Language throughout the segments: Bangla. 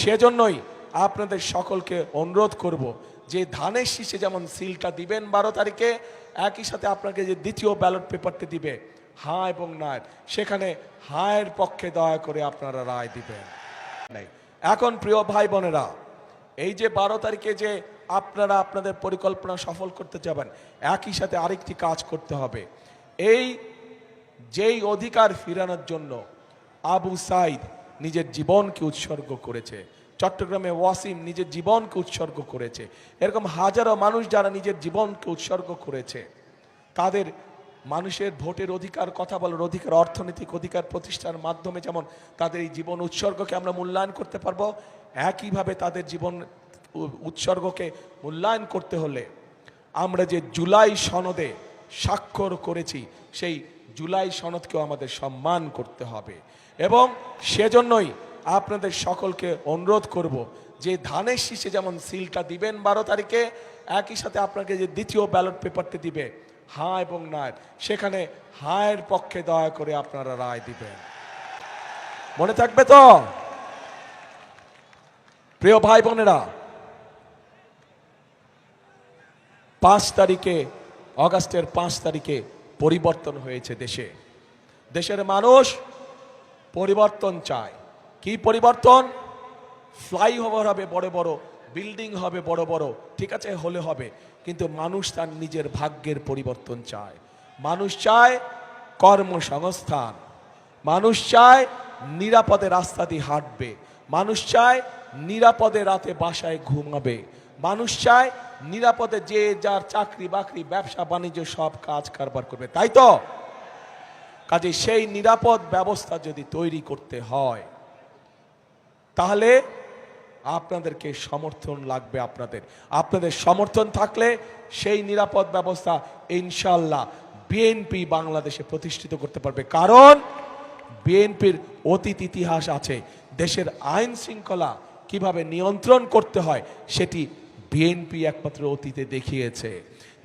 সেজন্যই আপনাদের সকলকে অনুরোধ করব যে ধানের শীষে যেমন সিলটা দিবেন বারো তারিখে, একই সাথে আপনাকে যে দ্বিতীয় ব্যালট পেপারটি দিবে হ্যাঁ এবং না সেখানে হায়ের পক্ষে দয়া করে আপনারা রায় দিবেন। এখন প্রিয় ভাই বোনেরা, এই যে বারো তারিখে যে আপনারা আপনাদের পরিকল্পনা সফল করতে যাবেন, একই সাথে আরেকটি কাজ করতে হবে। এই যেই অধিকার ফিরানোর জন্য আবু সাইদ নিজের জীবনকে উৎসর্গ করেছে। চট্টগ্রামে ওয়াসিম নিজের জীবনকে উৎসর্গ করেছে। এরকম হাজারো মানুষ যারা নিজের জীবনকে উৎসর্গ করেছে, তাদের মানুষের ভোটের অধিকার, কথা বলার অধিকার, অর্থনৈতিক অধিকার প্রতিষ্ঠার মাধ্যমে যেমন তাদের এই জীবন উৎসর্গকে আমরা মূল্যায়ন করতে পারব, একইভাবে তাদের জীবন উৎসর্গকে মূল্যায়ন করতে হলে আমরা যে জুলাই সনদে স্বাক্ষর করেছি, সেই জুলাই সনদকেও আমাদের সম্মান করতে হবে। এবং সেজন্যই আপনাদের সকলকে অনুরোধ করব যে ধানের শীষে যেমন সিলটা দিবেন বারো তারিখে, একই সাথে আপনাকে যে দ্বিতীয় ব্যালট পেপারটি দিবে, হা এবং না সেখানে হায়ের পক্ষে দয়া করে আপনারা রায় দিবেন। মনে থাকবে তো? প্রিয় ভাই বোনেরা, পাঁচ তারিখে অগাস্টের পাঁচ তারিখে পরিবর্তন হয়েছে দেশে। দেশের মানুষ পরিবর্তন চায়। কি পরিবর্তন? ফ্লাইওভার হবে বড় বড়, বিল্ডিং হবে বড় বড়, ঠিক আছে, হলে হবে। কিন্তু মানুষ তার নিজের ভাগ্যের পরিবর্তন চায়। মানুষ চায় কর্মসংস্থান। মানুষ চায় নিরাপদে রাস্তা দিয়ে হাঁটবে। মানুষ চায় নিরাপদে রাতে বাসায় ঘুমাবে। মানুষ চায় নিরাপদে যে যার চাকরি বাকরি, ব্যবসা, বাণিজ্য, সব কাজ কারবার করবে। তাই তো? কাজে সেই নিরাপদ ব্যবস্থা যদি তৈরি করতে হয়, তাহলে আপনাদেরকে সমর্থন লাগবে আপনাদের। আপনাদের সমর্থন থাকলে সেই নিরাপদ ব্যবস্থা ইনশাল্লাহ বিএনপি বাংলাদেশে প্রতিষ্ঠিত করতে পারবে। কারণ বিএনপির অতীত ইতিহাস আছে। দেশের আইন শৃঙ্খলা কীভাবে নিয়ন্ত্রণ করতে হয়, সেটি বিএনপি একমাত্র অতীতে দেখিয়েছে।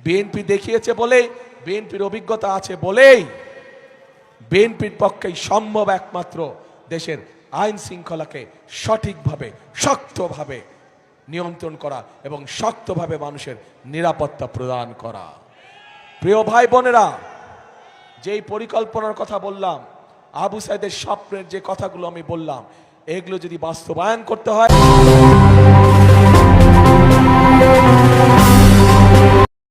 বিএনপি দেখিয়েছে বলেই, বিএনপির অভিজ্ঞতা আছে বলেই, বিএনপির পক্ষেই সম্ভব একমাত্র দেশের আইন শৃঙ্খলাকে সঠিকভাবে, শক্তভাবে নিয়ন্ত্রণ করা এবং শক্তভাবে মানুষের নিরাপত্তা প্রদান করা। প্রিয় ভাই বোনেরা, যেই পরিকল্পনার কথা বললাম, আবু সাইদের স্বপ্নের যে কথাগুলো আমি বললাম, এগুলো যদি বাস্তবায়ন করতে হয়